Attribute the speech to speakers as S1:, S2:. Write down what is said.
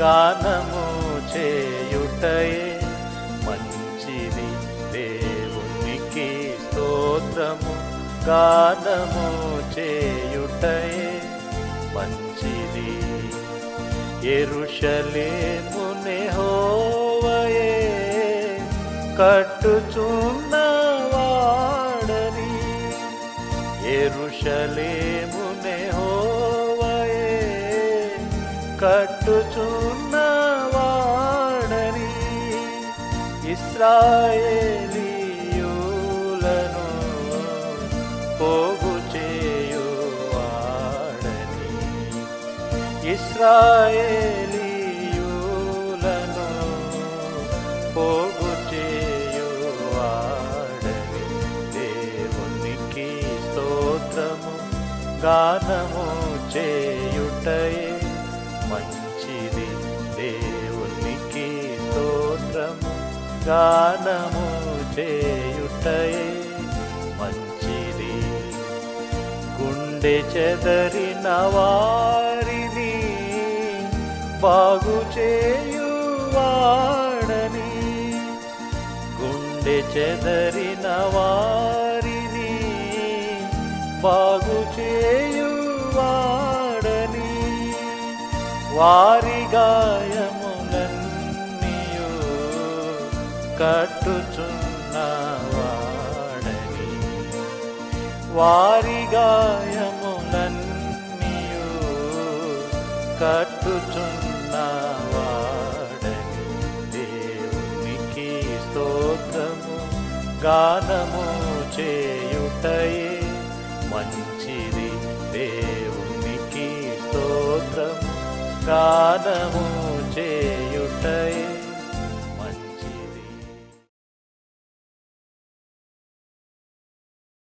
S1: గానము చేయుటయే మంచిది దేవునికి స్తోత్రము. గానము చేయుటయే మంచిది. ఎరుషలేమునే హోవయే కట్టుచున్నవాడని ఎరుషలేమునే హో కట్టుచున్నవాడని ఇస్రాయేలీయులను పోగు చేయువాడని ఇస్రాయేలీయులను పోగు చేయువాడని దేవునికి స్తోత్రము గానము చేయుటయే మంచిది. దేవునికి స్తోత్రము గానము చేయుటయే మంచిది. గుండె చెదరిన వారిని బాగు చేయువాడని. గుండె చెదరిన వారిని బాగు చేయువా వారి గాయములన్నీయు కట్టుచున్నవాడని వారి గాయములన్నీయు కట్టుచున్నవాడని దేవునికి స్తోత్రము గానము చేయుటయే మంచి దేవునికి చే